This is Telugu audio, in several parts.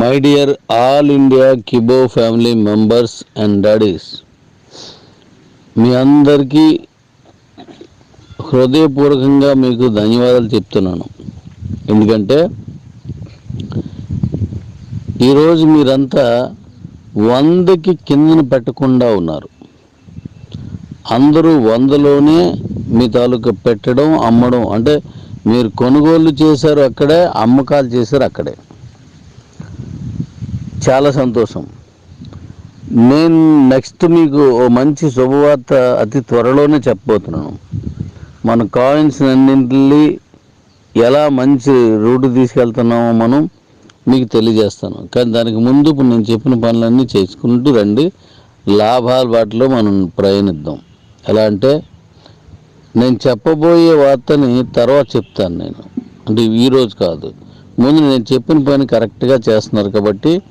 మై డియర్ ఆల్ ఇండియా కిబో ఫ్యామిలీ మెంబర్స్ అండ్ డాడీస్ మీ అందరికీ హృదయపూర్వకంగా మీకు ధన్యవాదాలు చెప్తున్నాను. ఎందుకంటే ఈరోజు మీరంతా వందకి కిందన పెట్టకుండా ఉన్నారు. అందరూ వందలోనే మీ తాలూకా పెట్టడం అమ్మడం అంటే మీరు కొనుగోలు చేశారు అక్కడే అమ్మకాలు చేశారు అక్కడే. చాలా సంతోషం. నేను నెక్స్ట్ మీకు ఓ మంచి శుభవార్త అతి త్వరలోనే చెప్పబోతున్నాను. మన కాయిన్స్ అన్నింటినీ ఎలా మంచి రూట్ తీసుకెళ్తున్నామో మనం మీకు తెలియజేస్తాను. కానీ దానికి ముందు ఇప్పుడు నేను చెప్పిన పనులన్నీ చేసుకుంటూ రండి. లాభాల బాటలో మనం ప్రయాణిద్దాం. ఎలా అంటే నేను చెప్పబోయే వార్తని తర్వాత చెప్తాను నేను. అంటే ఈరోజు కాదు. ముందు నేను చెప్పిన పని కరెక్ట్గా చేస్తున్నారు కాబట్టి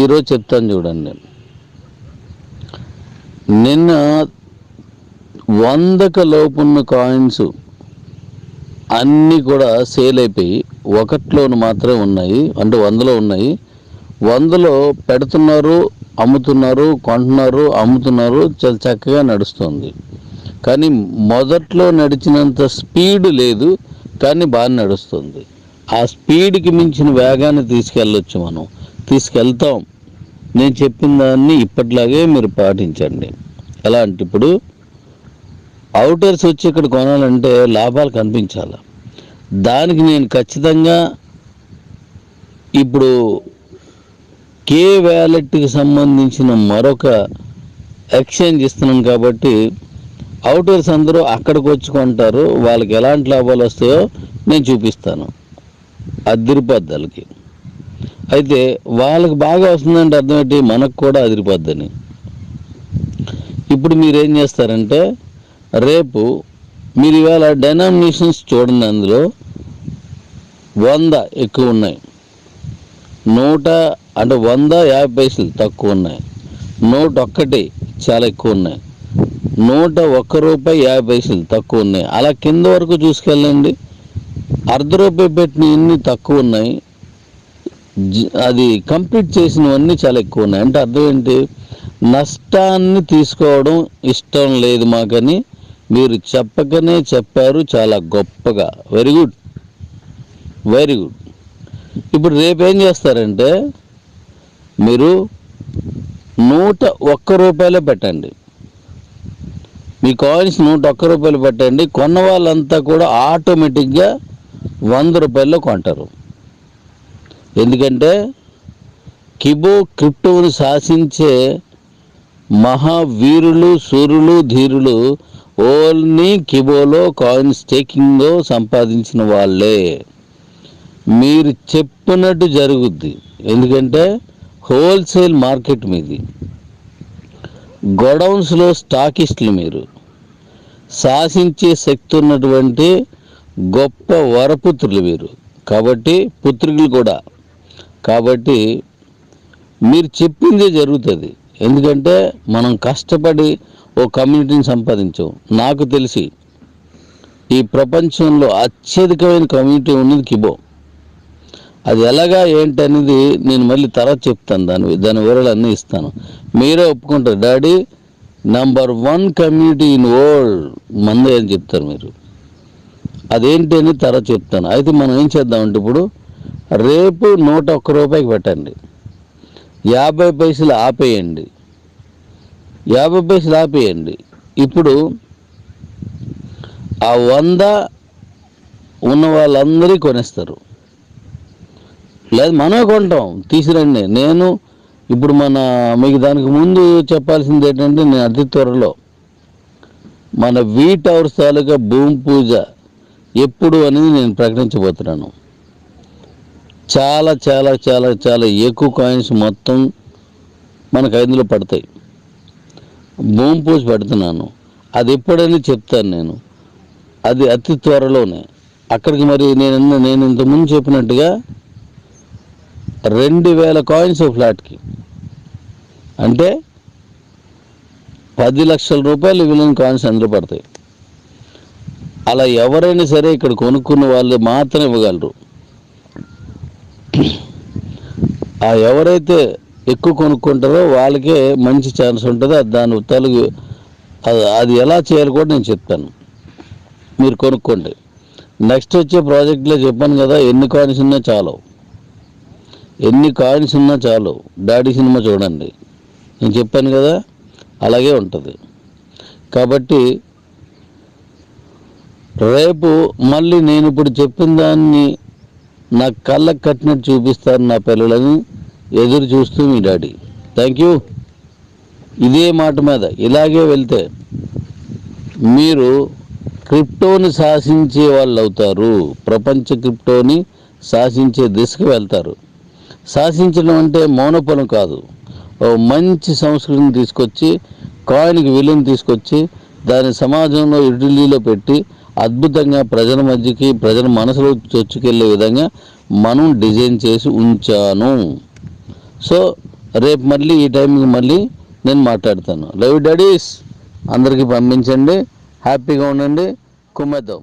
ఈరోజు చెప్తాను చూడండి. నిన్న వందక లోపున్న కాయిన్స్ అన్నీ కూడా సేల్ అయిపోయి ఒకట్లోను మాత్రమే ఉన్నాయి. అంటే వందలో ఉన్నాయి. వందలో పెడుతున్నారు అమ్ముతున్నారు కొంటున్నారు అమ్ముతున్నారు చాలా చక్కగా నడుస్తుంది. కానీ మొదట్లో నడిచినంత స్పీడ్ లేదు కానీ బాగా నడుస్తుంది. ఆ స్పీడ్కి మించిన వేగాన్ని తీసుకెళ్ళొచ్చు మనం. తీసుకెళ్తాం. నేను చెప్పిన దాన్ని ఇప్పట్లాగే మీరు పాటించండి. ఎలా అంటే ఇప్పుడు అవుటర్స్ వచ్చి ఇక్కడ కొనాలంటే లాభాలు కనిపించాలి. దానికి నేను ఖచ్చితంగా ఇప్పుడు కే వ్యాలెట్కి సంబంధించిన మరొక ఎక్స్చేంజ్ ఇస్తున్నాను కాబట్టి అవుటర్స్ అందరూ అక్కడికి వచ్చి కొంటారు. వాళ్ళకి ఎలాంటి లాభాలు వస్తాయో నేను చూపిస్తాను. అదిరిపోద్దలకి అయితే వాళ్ళకి బాగా వస్తుందంటే అర్థం ఏంటి? మనకు కూడా అదిరిపోద్దని. ఇప్పుడు మీరు ఏం చేస్తారంటే రేపు మీరు ఇవాళ డైనామినేషన్స్ చూడండి అందులో. వంద ఎక్కువ ఉన్నాయి. నూట అంటే వంద యాభై పైసలు తక్కువ ఉన్నాయి. నూట ఒక్కటి చాలా ఎక్కువ ఉన్నాయి. నూట ఒక్క రూపాయి యాభై పైసలు తక్కువ ఉన్నాయి. అలా కింద వరకు చూసుకెళ్ళండి. అర్ధ రూపాయి పెట్టినవన్నీ తక్కువ ఉన్నాయి. అది కంప్లీట్ చేసినవన్నీ చాలా ఎక్కువ ఉన్నాయి. అంటే అర్థం ఏంటి? నష్టాన్ని తీసుకోవడం ఇష్టం లేదు మాకని. మీరు చెప్పకనే చెప్పారు చాలా గొప్పగా. వెరీ గుడ్ వెరీ గుడ్ ఇప్పుడు రేపు ఏం చేస్తారంటే మీరు నూట ఒక్క రూపాయలే పెట్టండి. మీ కాయిన్స్ నూట ఒక్క రూపాయలు పెట్టండి. కొన్న వాళ్ళంతా కూడా ఆటోమేటిక్గా వంద రూపాయల్లో కొంటారు. ఎందుకంటే కిబో క్రిప్టోను శాసించే మహావీరులు సూర్యులు ధీరులు ఓల్ని కిబోలో కాయిన్ స్టేకింగ్లో సంపాదించిన వాళ్ళే. మీరు చెప్పినట్టు జరుగుద్ది. ఎందుకంటే హోల్సేల్ మార్కెట్ మీది. గొడౌన్స్లో స్టాకిస్టులు మీరు. శాసించే శక్తి ఉన్నటువంటి గొప్ప వరపుత్రులు వీరు కాబట్టి పుత్రికలు కూడా. కాబట్టి మీరు చెప్పిందే జరుగుతుంది. ఎందుకంటే మనం కష్టపడి ఓ కమ్యూనిటీని సంపాదించాం. నాకు తెలిసి ఈ ప్రపంచంలో అత్యధికమైన కమ్యూనిటీ ఉన్నది కిబో. అది ఎలాగా ఏంటనేది నేను మళ్ళీ తర్వాత చెప్తాను. దాని దాని వివరాలు అన్నీ ఇస్తాను. మీరే ఒప్పుకుంటారు. Daddy number one community in world మందే అని చెప్తారు మీరు. అదేంటి అని తర్వాత చెప్తాను. అయితే మనం ఏం చేద్దామంటే ఇప్పుడు రేపు నూట ఒక్క రూపాయికి పెట్టండి. యాభై పైసలు ఆపేయండి. యాభై పైసలు ఆపేయండి. ఇప్పుడు ఆ వంద ఉన్న వాళ్ళందరి కొనేస్తారు. లేదు మనమే కొంటాం. తీసిరండి. నేను ఇప్పుడు మన మీకు దానికి ముందు చెప్పాల్సింది ఏంటంటే నేను అతి త్వరలో మన వీ టవర్స్ తాలూకా భూమి పూజ ఎప్పుడు అనేది నేను ప్రకటించబోతున్నాను. చాలా చాలా చాలా చాలా ఎక్కువ కాయిన్స్ మొత్తం మనకు ఐదులో పడతాయి. భూమి పూజ పెడుతున్నాను. అది ఎప్పుడని చెప్తాను నేను. అది అతి త్వరలోనే. అక్కడికి మరి నేను నేను ఇంతకుముందు చెప్పినట్టుగా రెండు వేల కాయిన్స్ ఫ్లాట్కి అంటే పది లక్షల రూపాయలు విలన్ కాయిన్స్ అందులో పడతాయి. అలా ఎవరైనా సరే ఇక్కడ కొనుక్కున్న వాళ్ళు మాత్రం ఇవ్వగలరు. ఆ ఎవరైతే ఎక్కువ కొనుక్కుంటారో వాళ్ళకే మంచి ఛాన్స్ ఉంటుంది. అది దాని తలుగు అది అది ఎలా చేయాలి కూడా నేను చెప్తాను. మీరు కొనుక్కోండి. నెక్స్ట్ వచ్చే ప్రాజెక్ట్లో చెప్పాను కదా ఎన్ని కాయిన్స్ ఉన్నా చాలు ఎన్ని కాయిన్స్ ఉన్నా చాలు డాడీ సినిమా చూడండి. నేను చెప్పాను కదా అలాగే ఉంటుంది. కాబట్టి రేపు మళ్ళీ నేను ఇప్పుడు చెప్పిన దాన్ని నా కళ్ళకు కట్టినట్టు చూపిస్తారు నా పిల్లలని. ఎదురు చూస్తూ మీ డాడీ. థ్యాంక్ యూ ఇదే మాట మీద ఇలాగే వెళ్తే మీరు క్రిప్టోని శాసించే వాళ్ళు అవుతారు. ప్రపంచ క్రిప్టోని శాసించే దిశకు వెళ్తారు. శాసించడం అంటే మౌనపలం కాదు. ఓ మంచి సంస్కృతిని తీసుకొచ్చి కాయిన్కి విలువను తీసుకొచ్చి దాని సమాజంలో ఇడ్లీలో పెట్టి అద్భుతంగా ప్రజల మధ్యకి ప్రజల మనసులో చొచ్చుకెళ్ళే విధంగా మనం డిజైన్ చేసి ఉంచాను. సో రేపు మళ్ళీ ఈ టైంకి మళ్ళీ నేను మాట్లాడతాను. Love daddies. అందరికీ పంపించండి. హ్యాపీగా ఉండండి. కుమ్మేద్దాం.